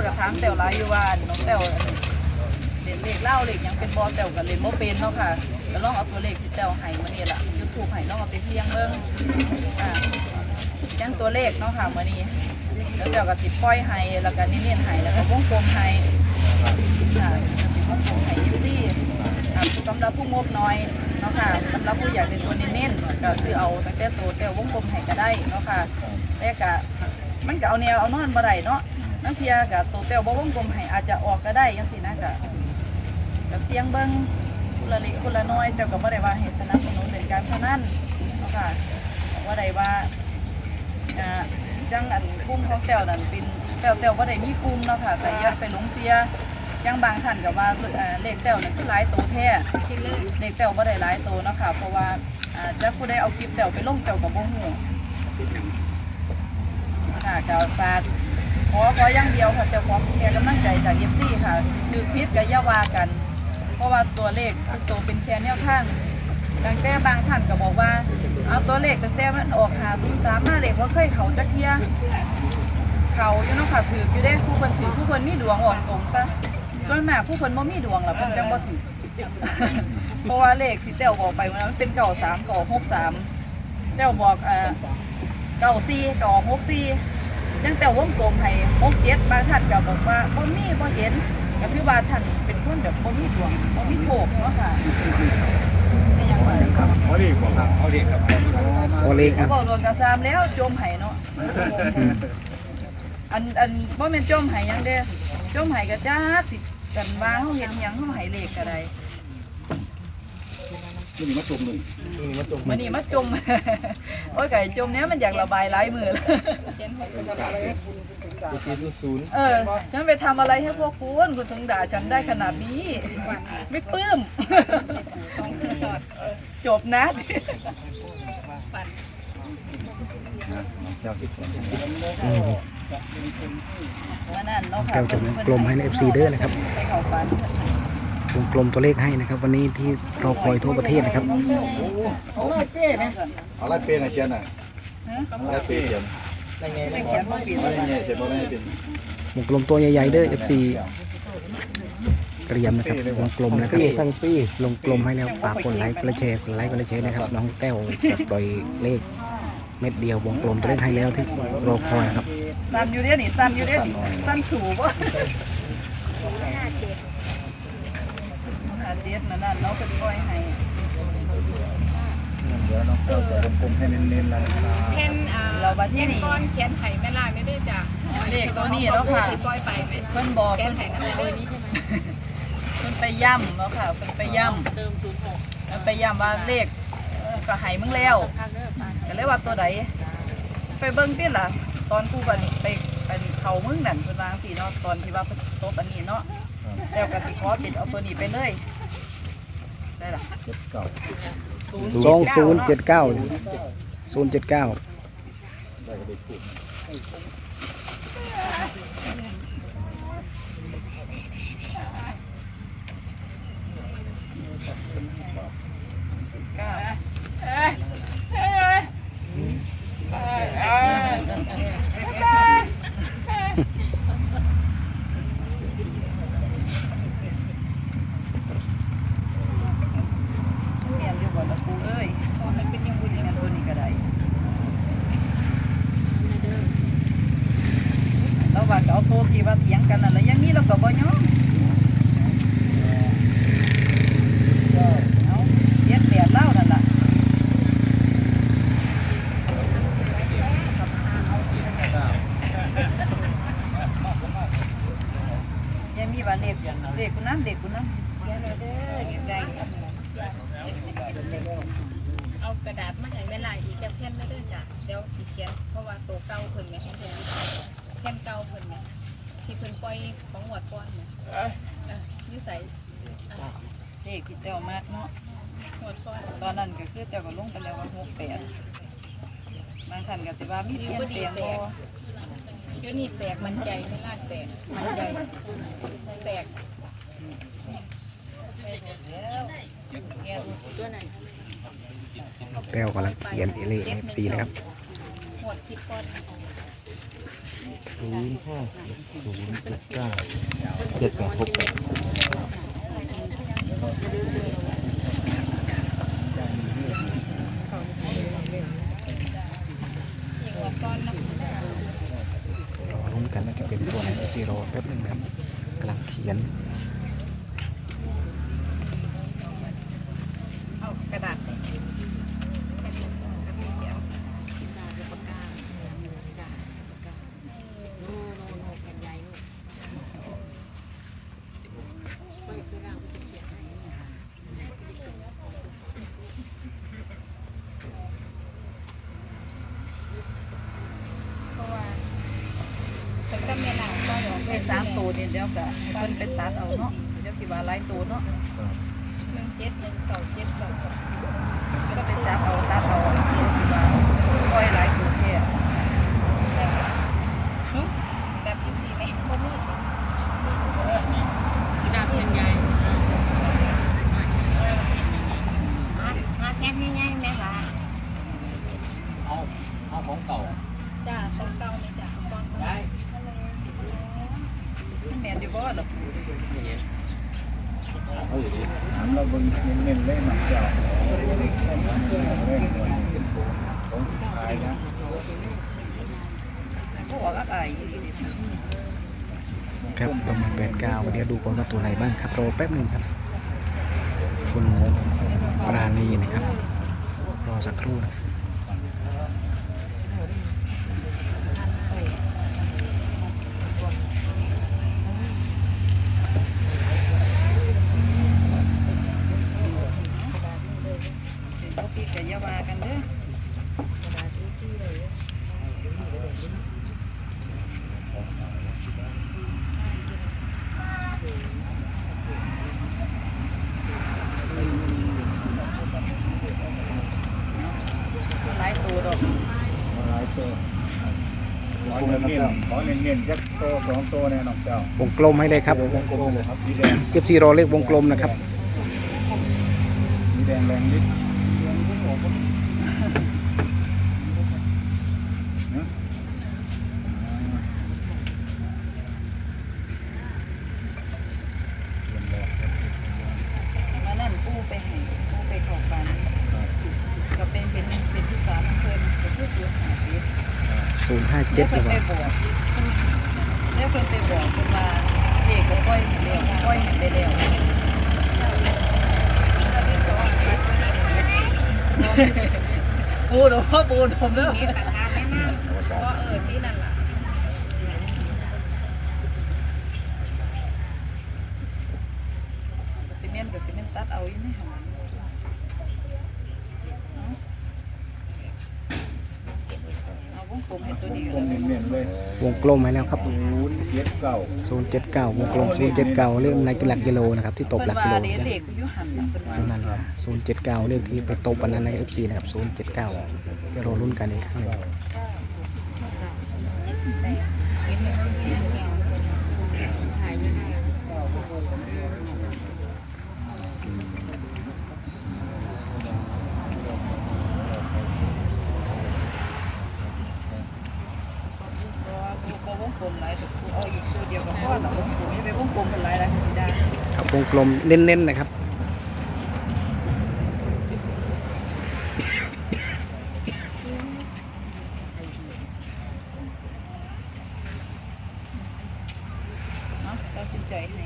พิ่นก็ถามแต้วหลายอยู่ว่าน้องแต้วเล่นเลขเล่าเลขหยังเป็นบ่แต้วก็เล่นบ่เป็นเนาะค่ะก็ลองเอาตัวเลขที่แต้วให้มานี่ล่ะ YouTube ให้ลองเอาไปเสี่ยงเบิ่งอ่าเสี่ยงตัวเลขเนาะค่ะมื้อนี้แล้วแต้วก็สิปล่อยให้แล้วก็เน้นๆให้แล้วก็วงกลมให้ค่ะวงกลมให้อยู่ที่อ่าสำหรับผู้งบน้อยเนาะค่ะสำหรับผู้อยากเป็นตัวเน้นๆก็ซื้อเอาตั้งแต่ตัวแต้ววงกลมให้ก็ได้เนาะค่ะแต่ก็มันก็เอาแนวเอานอนบ่ได้เนาะ นังเทียกับโตเต้วบ่วงกลมให้อาจจะออกก็ได้จังซี่นะก็ก็เสียงเบิ่งคนละเล็กคนละน้อยแต่ก็บ่ได้ว่าให้สนับสนุนเล่นการพนันเนาะค่ะบ่าได้ว่าอ่าจังอันกลุ่มของแต้วนั่นเป็นแต้วแต้วบ่ได้มีกลุ่มเนาะค่ะแต่ย่าไปหลงเสียจังบางท่านก็ว่าเลขแต้วนั่นคือหลายโตแท้เลขแต้วบ่ได้หลายโตเนาะค่ะเพราะว่าอ่าจะผู้ใดเอาคลิปแต้วไปลงแต้วก็บ่ฮู้ค่ะก็ฝาก ขอขออย่างเดียวค่ะแต่ขอแค่กำลังใจจากเอฟซีค่ะคือพิษกับยาวากัน เพราะว่าตัวเลขทุกตัวเป็นแค่แนวทางตั้งแต่บางท่านก็บอกว่า เอาตัวเลขตั้งแต่มันออกหาศูนย์สามมาเลขว่าเคยเขาจักเทียเขาอยู่เนาะค่ะถืออยู่ได้ผู้คนถือผู้คนมีดวงออกตรงซะส่วนมากผู้คนบ่มีดวงล่ะเพิ่นจังบ่ถือเพราะว่าเลขที่เต้วบอกไปวันนั้นเป็นเก่าสามเก่าหกสามเต้วบอกเอ่อเก้าสี่ดอกหกสี่ ยังแต่วงกลมให้หกเจ็ดบางท่านก็บอกว่าบ่มีบ่เห็นก็คือว่าท่านเป็นคนแบบบ่มีดวงบ่มีโชคเนาะค่ะไม่ยังว่าเขาเรียกบอกครับเขาเรียกครับโอเล็กครับบอกรวมกับซามแล้วจมไห้เนาะอันอันบ่แม่นจมไห้หยังเด้จมไห้ก็จ้าสิกันว่าเฮาเฮ็ดหยังเฮาให้เลขก็ได้ นี่มาจุ่มหนึ่งนี่มาจุ่มมื้อนี้มาจมโอ้ยไก่จมเนี้ยมันอยากระบายหลายมือแล้วสี่ศูนย์เออฉันไปทำอะไรให้พวกคุณคุณถึงด่าฉันได้ขนาดนี้ ไม่ปลื้มจบนะเก้าสิบมานั่นเนาะค่ะแก้วจะวงกลมให้ใน FC เด้อนะครับไปเข้าฝัน วงกลมตัวเลขให้นะครับ วันนี้ที่รอคอยทั่วประเทศนะครับเอาไรเป้นะเจนน่ะไรเป้เจนไม่เขียนว่าผิดอะไรเนี่ยเจนบอกอะไรเป็นวงกลมตัวใหญ่ๆเด้อ FC เตรียมนะครับวงกลมนะครับทั้งปีลงกลมให้แล้วฝากกดไลค์กดแชร์กดไลค์กดแชร์นะครับ น้องแต้วจะปล่อยเลขเม็ดเดียววงกลมตัวเลขให้แล้วที่รอคอยนะครับสั้นอยู่เด้อนี่สั้นอยู่เด้อนี่สั้นสูบวะหาเจ็ดมานั่นเนาะเป็นก้อยให้เดี๋ยวน้องเจ้าจะวงกลมให้เน้นๆแล้วนะครับเพ่นอ่าเราบัดที่เพ่นนี่ก้อนเขียนไห่แม่ล่างนี่ด้วยจ้ะเลขตัวนี้แล้วค่ะ ปล่อยไปไหมเพิ่นบอกแก้เพิ่นไห่น้ำเลยนี่ใช่ไหมเพิ่นไปย่ำเนาะค่ะเพิ่นไปย่ำเติมศูนย์หกมันไปย้ำว่าเลขก็ให้มึงแล้วก็เลยว่าตัวใดไปเบิ่งติล่ะ ตอนกูบันไปเป็นเขามึงนั่นเพิ่นวาจังซี่เนาะตอนที่ว่าเพิ่นตบอันนี้เนาะแล้วก็สิขอเป็นเอาตัวนี้ไปเลยได้ล่ะ เจ็ดเก้าสองศูนย์เจ็ดเก้าศูนย์เจ็ดเก้าได้ก็ได้พูดเก้าเปลี่ยนอยู่บ่ละกูเอ้ยมันเป็นยังบุญยังตัวนี้ก็ได้เราว่าก็เอาโทษที่ว่าเถียงกันนั่นแหละอย่างนี้เราก็บ่ยอม เอาเย็ดเดียดเล่านั่นล่ะยังมีว่าเล็กเล็กกูน้ำเล็กกูน้ำ เอากระดาษมาให้แม่ล่างอีกแค่เพ่นไม่ด้วยจ้ะเดี๋ยวสีเขียนเพราะว่าตัวเก่าเพิ่นแม่เพ่นเพิ่นเพ่นเก่าเพิ่นแม่ ที่เพิ่นปล่อยของหวดก้อนแม่เอออยุ่ใส่เล็กที่เจ้ามากเนาะ หวดก้อนตอนนั้นก็คือเจ้าก็ลงไปแล้วว่าหกแปดบางท่านก็สิว่ามีเปลี่ยนแปลงบ่เดี๋ยวนี้แตกมันใจแม่ล่างแตกมันใจแตกแต้วกำลังเขียนเลขเอฟซีนะครับ หวดผิดก้อน ศูนย์ห้าเจ็ดศูนย์เจ็ดเก้าเจ็ดแปดหกแปดอย่ว่าก้อนนะรอลุ้นกันว่าจะเป็นตัวไหนซีโร่แป๊บหนึงนะครับกำลังเขียน เอากระดาษไปเขียน เพราะว่าเป็นก็เมียหนังก็ยอม ไอ้สามตัว นี่เดี๋ยวก็ให้เพิ่นไปตัดเอาเนาะเดี๋ยวสิว่าหลายตัวเนาะหนึ่งเจ็ดหนึ่งเก้าเจ็ดเก้าเก้าก็ไปจับเอาตัดเอาเดี๋ยวสิว่าปล่อยหลายตัวแท้ แบบยิ้มดีไหมบ่มี ดาบยังไงมาแค่ง่ายๆไหมคะ เอาเอาของเก่า จ้าของเก่านี่จ้าของเก่า ได้ มันแม่นอยู่บ่ล่ะ เอาอยู่ดี ถามเราเบิ่งเน้นๆเลยมันเจ้าเด็กเล่นเป็นของขาย นะบ่ออกอะครับตัวมาแปดเก้าเดี๋ยวดูก่อนว่าตัวไหนบ้างครับรอแป๊บหนึ่งครับ คุณปราณีนะครับ รอสักครู่นะ เดี๋ยวพี่ก็อย่าว่ากันเด้อหลาย ตัวดอกหลายตัวขอเน้นๆขอเน้นๆจักโตสองตัวเน่น้องเจ้าวงกลมให้เลยครับวงกลมเลยครับสีแดงเก็บซีโรเลขวงกลมนะครับ สีแดงแรงนิดนะ มานั่นกู้ไปให้กู้ไปเของปันก็เป็นเป็นเป็นที่สามเพิ่นก็คือสูญหายไป ศูนย์ห้า เดี๋เจ็ยดหรือเปไปล่าบอกเดี๋ยวเพิ่นไปบอกเพิ่นว่าเด็กก็ปล่อยให้แล้วปล่อยให้ไปแล้วเราดีสองแบบนี้ปูดอกพ่อปูดผมเด้อมีราคาแม่น้ำเพราะว่าเออสีนั่นล่ะซีเมนต์กับซีเมนต์ตัดเอาอยู่ในหันเอาวง กลมให้ตัวนี้วงเน้นๆเลยวงกลมให้แล้วครับ ศูนย์เจ็ดเก้าศูนย์เจ็ดเก้าวงกลมศูนย์เจ็ดเก้าเรื่องในหลักกิโลนะครับที่ตบเพิ่นหลักกิว่าโลเด็กจ้ะเด็กอยู่หันน่ะเพิ่นว่าตรงนั้นศูนย์เจ็ดเก้าเรื่องที่ไปตบอันนั้นในเอฟซีนะครับศูนย์เจ็ดเก้าเดี๋ยวรอรุ่นกันอีกครั้งหนึ่ง ขายไม่ได้ เพราะว่า กูบ่วงกลมหลายต่กูเอาอีกตัวเดียวกับพ่อน่ะวงกลมอย่ไปวงกลมเป็นหลายหลายสิได้ครับวงกลมเน้นๆนะครับเนาะตัดสินใจให้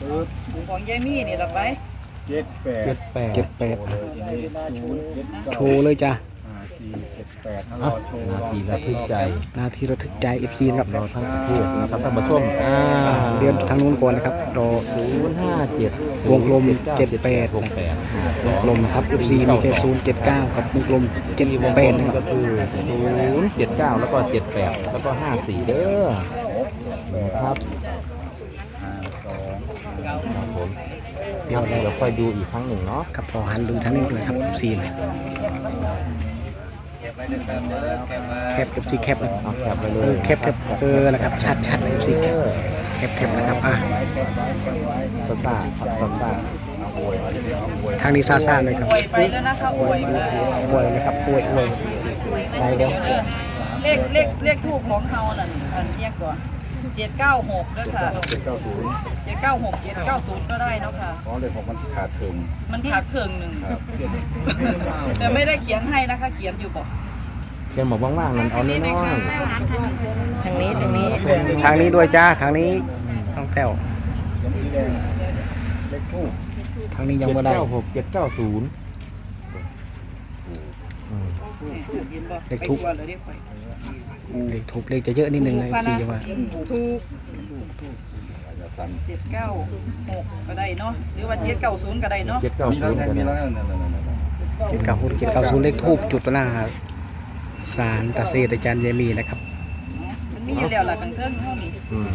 ปึ๊บของยายมี่นี่ล่ะไปเจ็ดแปดเจ็ดแปดเจ็ดแปดเลยทีนี้ศูนย์เจ็ดเก้าโชว์เลยจ้ะห้า สี่เจ็ดแปดอะนาทีระทึกใจ นาทีระทึกใจเอฟซีนะครับรอทั้งพูดนะครับท่านผู้ชมอ่าเดี๋ยวทางนู้นก่อนนะครับรอศูนย์ห้าเจ็ดวงกลมเจ็ดแปดวงแปดวงกลมนะครับเอฟซีมีแค่ศูนย์เจ็ดเก้ากับวงกลมเจ็ดที่วงแปกลดมนะครับก็คือศูนย์เจ็ดเก้าแล้วก็เจ็ดแปดแล้วก็ห้าสี่เด้อนะครับห้าสองครับผมเดี๋ยวเดี๋ยวค่อยดูอีกครั้งหนึ่งเนาะครับรอหันดูทางนี้เลยครับเอฟซีนะ แคปเอฟซีแคปนะเอาแคปไปเลเอยอแคปแคปเออนะครับชัดชัดเอฟซีแคปแคปแคปนะครับอะซ่าซ่าครับซ่าซ่าทางนี้ซาซาเลยครับอวยไปแล้วนะคะอวยไปอวยนะครับอวยอวยไปแล้วเลขเลขเลขทูปของเฮานั่นเอ่อันเรียกก่อนเจ็ดเก้าหกด้วยค่ะเจ็ดเก้าศูนย์เจ็ดเก้าหกเจ็ดเก้าศูนย์ก็ได้เนาะค่ะ อ๋อเลยของมันขาดถึงมันขาดเครื่องหนึ่ง ครับ แต่ไม่ได้เขียนให้นะคะ เขียนอยู่บอก เขียนบอกว่างๆนั่นเอาน้อยทางนี้ทางนี้ทางนี้ด้วยจ้าทางนี้น้องแต้วยังสีแดงเลขคู่ทางนี้ๆยังเจ็ดไม่ได้เก้าหกเจ็ดเก้าศูนย์อืมเห็นบอกไปกวนเลยเรียกไปเลขถูกเลขจะเยอะนิดนึงนะจีจะว่าถูกอาจจะสั่นเจ็ดเก้าหกก็ได้เนาะหรือว่าเจ็ดเก้าศูนย์ก็ได้เนาะเจ็ดเก้ามีศูแล้วนย์แทนก็มีได้แล้วนั่นนั่นนั่นนั่นเจ็ดเก้าหกเจ็ดเก้าศูนย์เลขทูบจุดตัวหน้า สารตาเซตาจันเยมีนะครับมันมีอยู่แล้วล่ะกลางเทิงเท่านี้อืม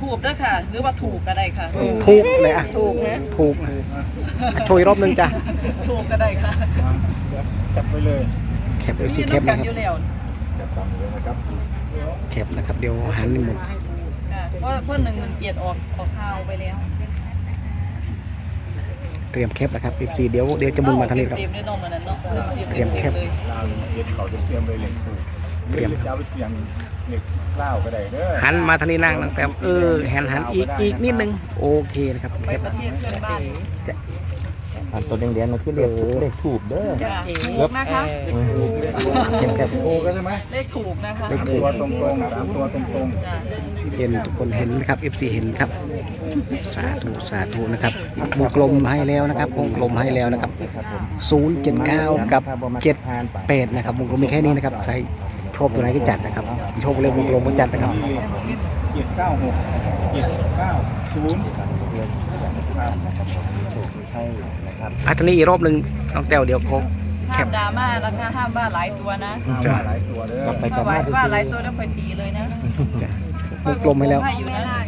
ถูกด้วยค่ะ หรือว่าถูกก็ได้ค่ะ ถูกเลยอะถูกนะถูกโชยรอบนึงจ้ะถูกก็ได้ค่ะจับไปเลยแคปเอฟซีมีแคปน้ำกันะนครับอยู่แล้วจับตามเลยนะครับ Dạ. แคปนะครับเดี๋ยวหันหมดค่ะเพราะเพราะหนึ่งหนึ่งเกียรออกออกข่าวไปแล้ว เตรียมแคปนะครับอีกสี่เดี๋ยวเดี๋ยวจะมุนมาทางนี้ครับ เต็มด้วยนมอันนั้นเนาะเตรียมแคป เลยลาวเย็ดเขาจะเตรียมเลยเลขคู่เตรียม จะเอาไปเสียงเลขเล่าก็ได้เด้อหันมาทางนี้นั่งนั่งแต้วเออหันหันอีกอีกนิดนึงโอเคนะครับไปแคปประเทศเพื่อนบ้าน อันตัวแดงๆนั่นคือเลขเลขถูกเด้อ จ้ะถูกนะคะอืมแคปแคปถูกกันใช่ไหมเลขถูกนะคะเลขถูตักวตรงตรงๆสามตัวตรงตรงจ้ะเห็นทุกคนเห็นนะครับ FC เห็นครับ สาธุสาธุนะครับวงกลมให้แล้วนะครับวงกลมให้แล้วนะครับ 079 กับ 78 นะครับวงกลมมีแค่นี้นะครับใครชอบตัวไหนก็จัดนะครับชอบเลยวงกลมก็จัดนะครับเจ็ดเก้าหกเจ็ดเก้าศูนย์ ครับอัตนี้อีกรอบหนึ่งน้องแต้วเดี๋ยวเขาห้ามดราม่านะคะห้ามว่าหลายตัวนะเอามาหลายตัวเด้อ กลับไปกลัถ้าบว่ามาว่าหลายตัวแล้วค่อยตีเลยนะจะวงกลมให้แล้วให้อยู่นะ